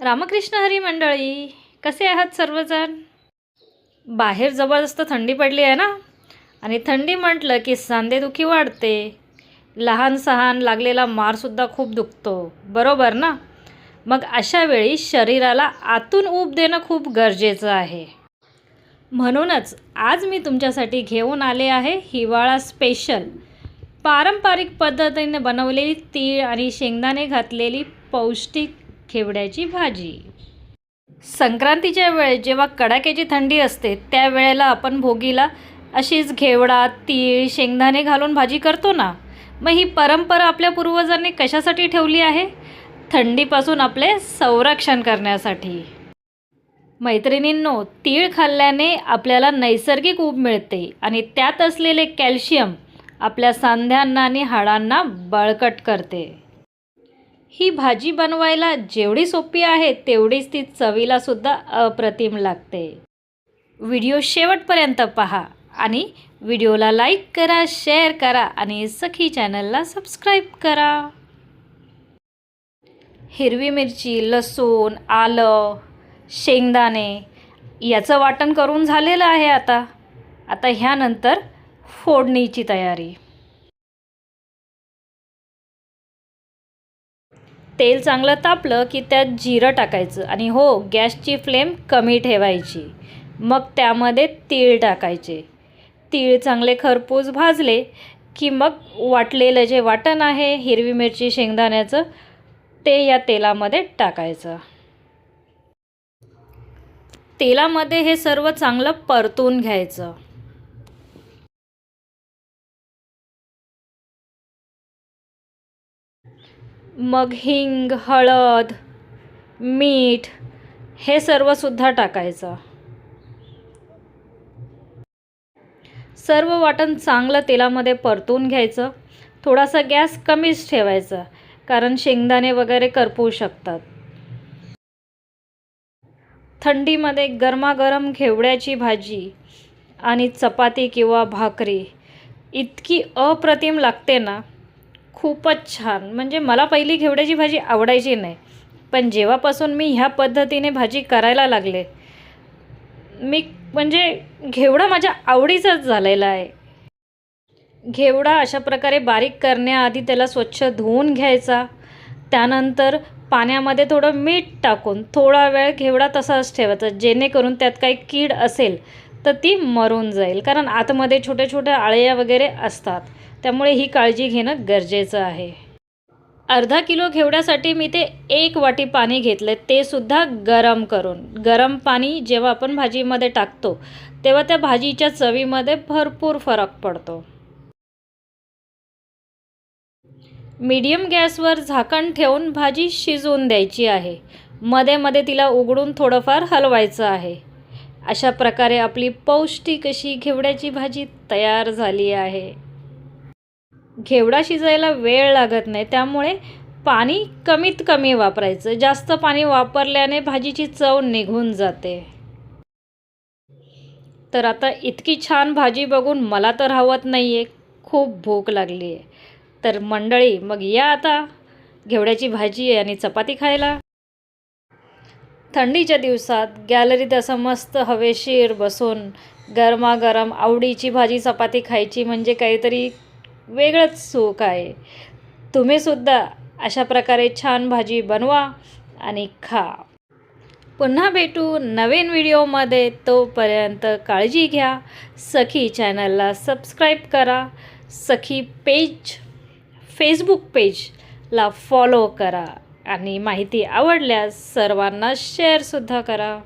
रामकृष्ण हरी मंडळी कसे आहात सर्वजण? बाहेर जबरदस्त थंडी पडली आहे ना? आणि थंडी म्हटलं की सांधेदुखी वाढते. लहान सहान लागलेला मारसुद्धा खूप दुखतो. बरोबर ना? मग अशा वेळी शरीराला आतून ऊब देणं खूप गरजेचं आहे. म्हणूनच आज मी तुमच्यासाठी घेऊन आले आहे हिवाळा स्पेशल पारंपरिक पद्धतीने बनवलेली तीळ आणि शेंगदाणे घातलेली पौष्टिक खेवड्याची भाजी. संक्रांतीच्या वेळेस जेव्हा कडाक्याची थंडी असते त्यावेळेला आपण भोगीला अशीच घेवडा तीळ शेंगदाणे घालून भाजी करतो ना? मग ही परंपरा आपल्या पूर्वजांनी कशासाठी ठेवली आहे? थंडीपासून आपले संरक्षण करण्यासाठी. मैत्रिणींनो तीळ खाल्ल्याने आपल्याला नैसर्गिक ऊब मिळते आणि त्यात असलेले कॅल्शियम आपल्या सांध्यांना आणि हाडांना बळकट करते. ही भाजी बनवायला जेवढी सोपी आहे तेवढीच ती चवीलासुद्धा अप्रतिम लागते. व्हिडिओ शेवटपर्यंत पहा आणि व्हिडिओला लाईक करा शेअर करा आणि सखी चॅनलला सबस्क्राईब करा. हिरवी मिरची लसूण आलं शेंगदाणे याचं वाटण करून झालेलं आहे आता. आता ह्यानंतर फोडणीची तयारी. तेल चांगलं तापलं की त्यात जिरं टाकायचं आणि हो गॅसची फ्लेम कमी ठेवायची. मग त्यामध्ये तीळ टाकायचे. तीळ चांगले खरपूस भाजले की मग वाटलेलं जे वाटण आहे हिरवी मिरची शेंगदाण्याचं ते या तेलामध्ये टाकायचं. तेलामध्ये हे सर्व चांगलं परतून घ्यायचं. मग हिंग हळद मीठ हे सर्वसुद्धा टाकायचं. सर्व वाटण चांगलं तेलामध्ये परतून घ्यायचं. थोडासा गॅस कमीच ठेवायचा कारण शेंगदाणे वगैरे करपू शकतात. थंडीमध्ये गरमागरम घेवड्याची भाजी आणि चपाती किंवा भाकरी इतकी अप्रतिम लागते ना खूपच छान. म्हणजे मला पहिली घेवड्याची भाजी आवडायची नाही. पण जेव्हापासून मी ह्या पद्धतीने भाजी करायला लागले मी म्हणजे घेवडा माझ्या आवडीचाच झालेला आहे. घेवडा अशा प्रकारे बारीक करण्याआधी त्याला स्वच्छ धुवून घ्यायचा. त्यानंतर पाण्यामध्ये थोडं मीठ टाकून थोडा वेळ घेवडा तसाच ठेवायचा. जेणेकरून त्यात काही कीड असेल तर ती मरून जाईल. कारण आतमध्ये छोट्या छोट्या आळ्या वगैरे असतात. त्यामुळे ही काळजी घेणं गरजेचं आहे. अर्धा किलो घेवड्यासाठी मी ते एक वाटी पाणी घेतलं. ते सुद्धा गरम करून. गरम पाणी जेव्हा आपण भाजीमध्ये टाकतो तेव्हा त्या भाजीच्या चवीमध्ये भरपूर फरक पडतो. मीडियम गॅसवर झाकण ठेवून भाजी शिजवून द्यायची आहे. मध्ये मध्ये तिला उघडून थोडंफार हलवायचं आहे. अशा प्रकारे आपली पौष्टिक अशी घेवड्याची भाजी तयार झाली आहे. घेवडा शिजायला वेळ लागत नाही. त्यामुळे पाणी कमीत कमी वापरायचं. जास्त पाणी वापरल्याने भाजीची चव निघून जाते. तर आता इतकी छान भाजी बघून मला तर हवत नाही आहे खूप भूक लागली आहे तर मंडळी मग या आता. घेवड्याची भाजी आहे आणि चपाती खायला. थंडीच्या दिवसात गॅलरीत असं मस्त हवेशीर बसून गरमागरम आवडीची भाजी चपाती खायची म्हणजे काहीतरी वेगळंच सुख आहे. तुम्हीसुद्धा अशा प्रकारे छान भाजी बनवा आणि खा. पुन्हा भेटू नवीन व्हिडिओमध्ये. तोपर्यंत काळजी घ्या. सखी चॅनलला सबस्क्राईब करा. सखी पेज फेसबुक पेजला फॉलो करा. आणि माहिती आवडल्यास सर्वांना शेअरसुद्धा करा.